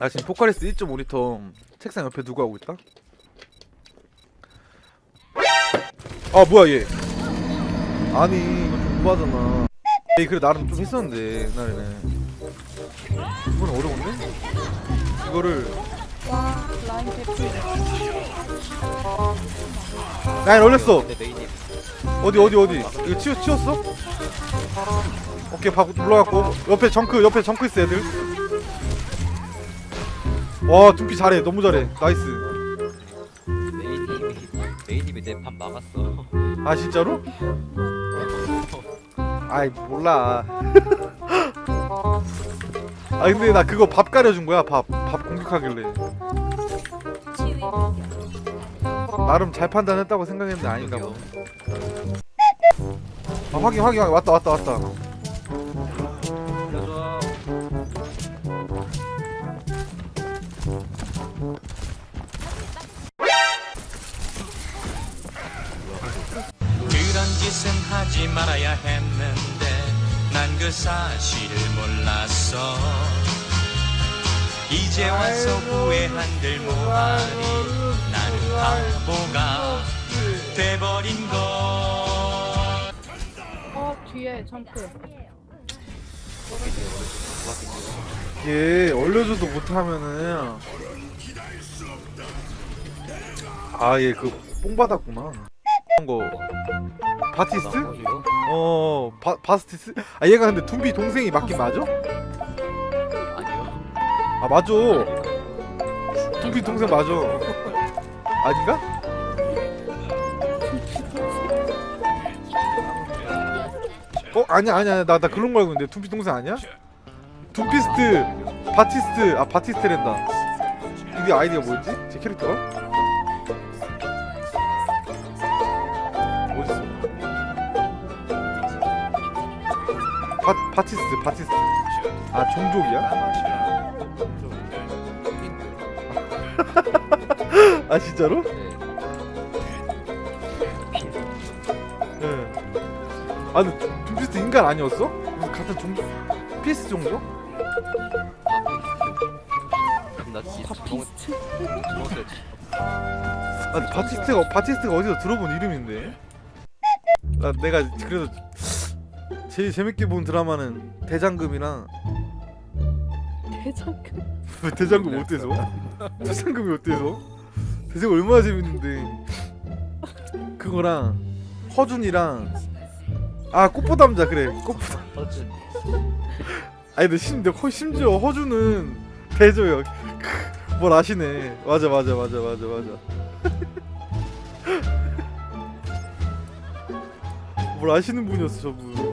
나 지금 포카리스 1.5 모니터 책상 옆에 두고 하고 있다. 아 뭐야 얘? 아니 이거 좀 오바잖아. 얘 그래 나름 좀 했었는데 옛날에는. 이건 어려운데? 이거를 와 라인 개피 라인 올렸어. 어디 어디 어디? 이거 치웠 치웠어? 오케이 바 올라갔고 옆에 정크 옆에 정크 있어 애들. 와 둠피 잘해 너무 잘해 나이스. 메인님이 내밥 막았어. 아 진짜로? 아이 몰라. 아 근데 나 그거 밥 가려준 거야 밥 밥 공격하길래 나름 잘 판단했다고 생각했는데 아닌가 봐. 아 확인 확인 확인 왔다 왔다 왔다. 사실을 몰랐어. 이제 와서 후회한들 뭐하니 나는 바보가 돼버린 걸어 뒤에 점프. 이게 얼려줘도 못하면은. 아얘 그 뽕 받았구나. 그런 거. 바티스트? 어 바, 바스티스? 아 얘가 근데 둠비 동생이 맞긴 맞아? 아니요. 아 맞아 둠비 동생 맞아 아닌가? 어 아니야 아니야 나나 그런 거 알고 있는데 둠비 동생 아니야? 둠피스트 바티스트 아 바티스트랜다 이게 아이디가 뭐였지? 제 캐릭터가? 바, 바티스트 바티스트 아 종족이야? 아 진짜로? 네. 예. 아 근데 둠피스트 인간 아니었어? 무슨 같은 종족 피스 종족? 나 진짜 아 근데 바티스트가 바티스트가 어디서 들어본 이름인데? 나 내가 그래도 제일 재밌게 본 드라마는 대장금이랑 대장금? 왜 대장금 어때서? 대장금이 어때서? 대장금 얼마나 재밌는데? 그거랑 허준이랑 아 꽃보담자 그래. 꽃보담. 어쩐 아니 근데 심지어, 허, 심지어 허준은 대조요. 뭘 아시네. 맞아 맞아 맞아 맞아 맞아. 뭘 아시는 분이었어 저분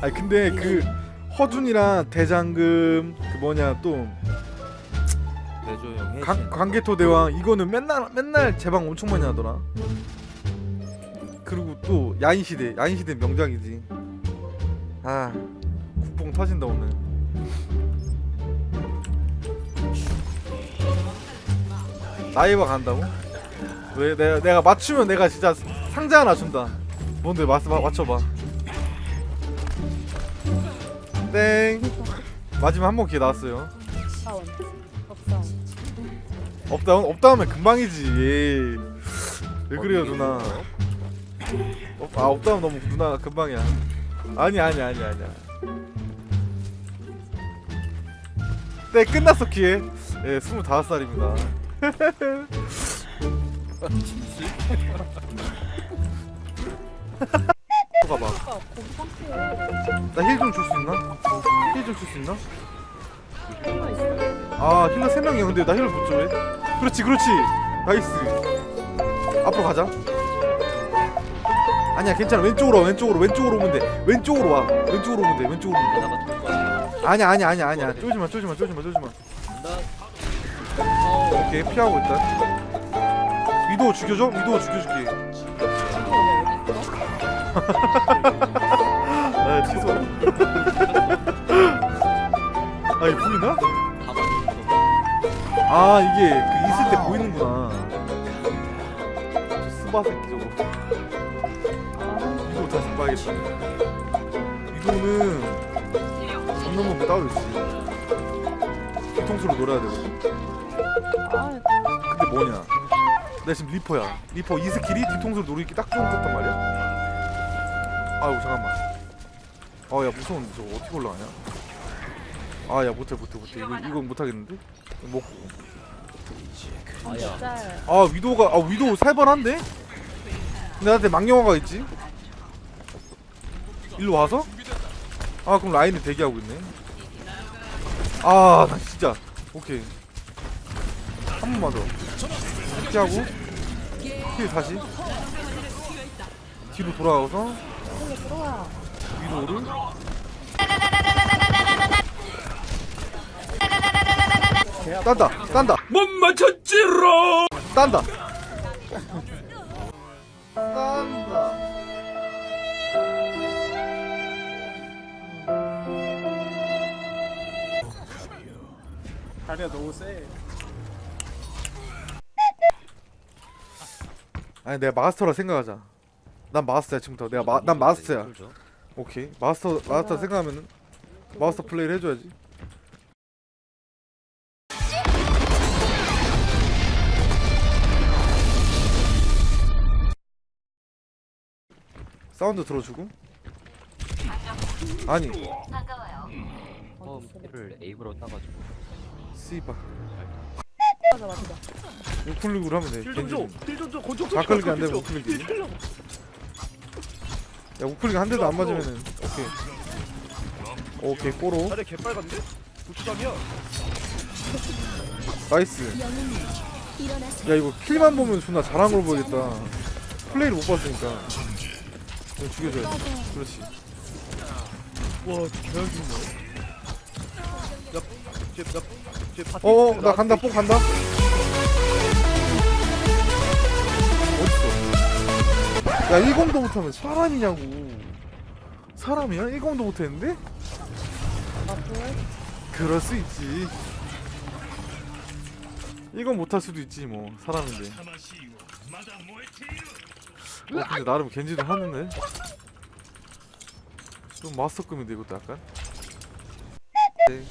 아니 근데 그 허준이랑 대장금 그 뭐냐 또 대조형. 관, 관계토 대왕 이거는 맨날 맨날 제방 엄청 많이 하더라. 그리고 또 야인시대 야인시대 명작이지. 아 국뽕 터진다 오늘. 나이바 간다고? 왜 내가 내가 맞추면 내가 진짜 상자 하나 준다. 뭔데 맞, 맞, 맞춰봐 땡 마지막 한 번 기회 나왔어요 사원 업사원 업다운 업다운은 금방이지. 예. 왜 그래요 누나? 업, 아 업다운 너무 누나 금방이야. 아니 아니 아니 아니야. 네 끝났어 기회. 예, 25살입니다. 가봐. 아까 거기 상태에 나힐 좀 줄 수 있나? 힐 좀 줄 수 있나? 아 힐러 3명이야. 근데 나 힐러 못 줘 왜? 그렇지 그렇지. 나이스. 앞으로 가자. 아니야 괜찮아. 왼쪽으로 와 왼쪽으로. 왼쪽으로 오면 돼. 왼쪽으로 와. 왼쪽으로 오면 돼. 왼쪽으로 오면. 돼. 아니야 아니야 아니야 아니야. 쪼지마 쪼지마 쪼지마 쪼지마. 나 오케이 피하고 일단 위도우 죽여줘? 위도우 죽여줄게 아 취소. 아 이거 보이나? 아 이게 그 있을 때 보이는구나. 저 스바 새끼 저거. 아 이거 다시 봐야겠다. 이거는 잡는 법 따로 있지. 뒤통수로 놀아야 되거든 아, 근데 뭐냐? 나 지금 리퍼야. 리퍼 이 스킬이 뒤통수로 노리기 딱 좋은 것단 말이야 아우 잠깐만. 아야 무서운데 저거 어떻게 올라가냐? 아야 못해 못해 못해. 이거 이거 못하겠는데? 뭐 아야 짤. 아 위도가 아 위도 살벌한데? 근데 나한테 망령화가 있지? 일로 와서? 아 그럼 라인을 대기하고 있네. 아 나 진짜. 오케이. 한 번만 더. 이렇게 하고. 힐 다시. 뒤로 돌아가서 빨리 들어와. 위도를? 딴다 딴다. 못 맞췄지롱 딴다. 딴다. 다리가 너무 세. 아니 내가 마스터라 생각하자 난 마스터야 지금부터. 내가 마, 난 마스터야. 오케이. 마스터 마스터 생각하면은 마스터 플레이를 해줘야지. 사운드 들어주고? 아니. 처음 피를 에임으로 따가지고. 씨바 맞아, 맞아. 우클릭으로 하면 돼 딜좀 겐지 줘. 딜좀 줘. 권총 좌클릭이 안 되면 우클릭이 야 우클릭 한 대도 안 맞으면은 오케이 오케이 꼬로 다리 개빨간데? 고추장이야. 나이스 야 이거 킬만 보면 존나 잘한 걸 보이겠다 플레이를 못 봤으니까 이거 죽여줘야지 그렇지 와, 개혁이네. 야, 쟤, 야, 쟤 파티. 어어 나 간다 뽕 간다 야 1공도 못하면 사람이냐고 사람이야? 1공도 못했는데? 그럴 수 있지 이건 못할 수도 있지 뭐 사람인데 어 근데 나름 겐지도 하는데 좀 마스터급인데 이것도 약간 네.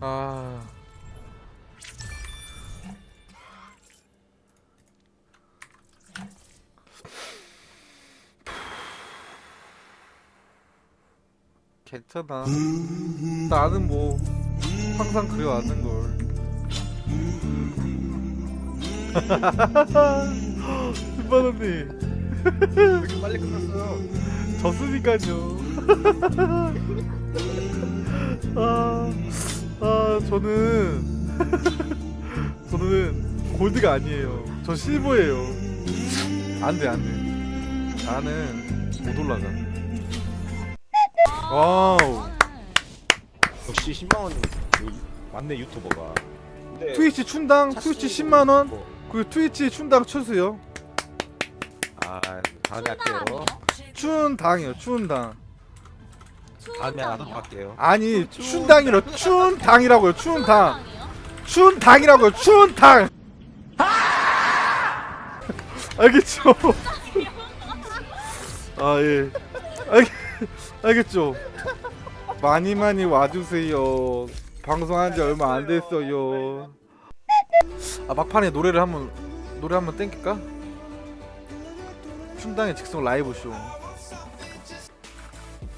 아 괜찮아. 나는 뭐 항상 그래 왔는 걸. 신반 언니 이렇게 빨리 끝났어요. 졌으니까요. 아, 아 저는 저는 골드가 아니에요. 저 실버예요. 안돼 안돼. 나는 못 올라가. 와우. 역시 10만 원이 맞네 유튜버가. 근데 트위치 춘당 트위치 10만 원. 뭐, 그 트위치 춘당 추세요. 아, 다음에 할게요. 춘당이요 춘당. 다음에 하도록 할게요. 아니 춘당이라 춘당이라고요 춘당. 춘당이라고요 춘당. 알겠죠? 아 예. 알, 알겠죠? 많이 많이 와주세요. 방송한 지 얼마 안 됐어요. 아 막판에 노래를 한번 노래 한번 땡길까? 춘당의 직성 라이브 쇼.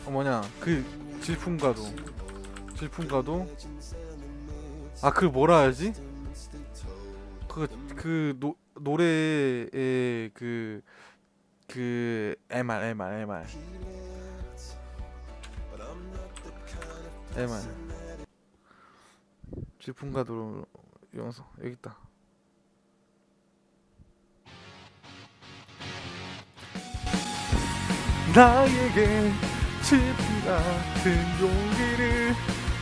어 뭐냐? 그 질풍가도. 질풍가도? 아 그 뭐라 해야지? 그그노 노래의 그그 MR MR MR. MR. 질풍가도 영상 여기 있다. 나에게 질풍 같은 용기를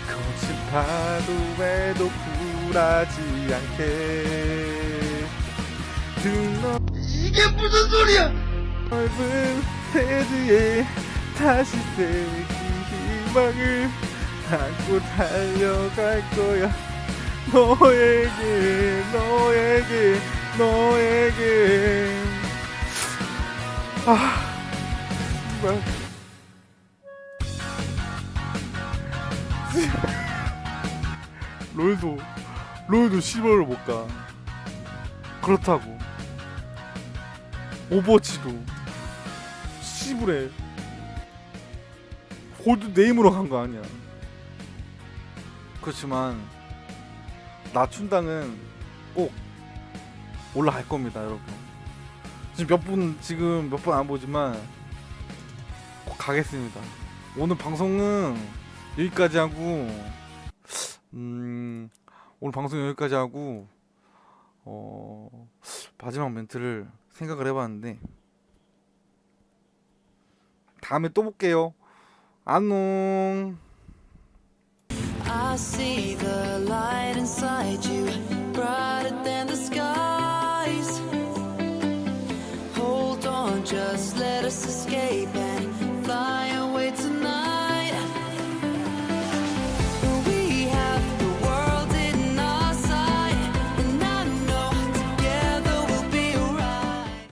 거친 파도에도 굴하지 않게. 등너 이게 무슨 소리야? 넓은 대지에 다시 새기 희망을 안고 달려갈 거야. 너에게 너에게 너에게. 아 정말 롤도 롤도 10월을 못가. 그렇다고. 오버워치도 10월에 골드 네임으로 간 거 아니야. 그렇지만 나춘당은 꼭 올라갈 겁니다 여러분. 지금 몇 분 지금 몇번안 보지만 꼭 가겠습니다. 오늘 방송은 여기까지 하고 음 오늘 방송 여기까지 하고 어 마지막 멘트를 생각을 해봤는데 다음에 또 볼게요. 안녕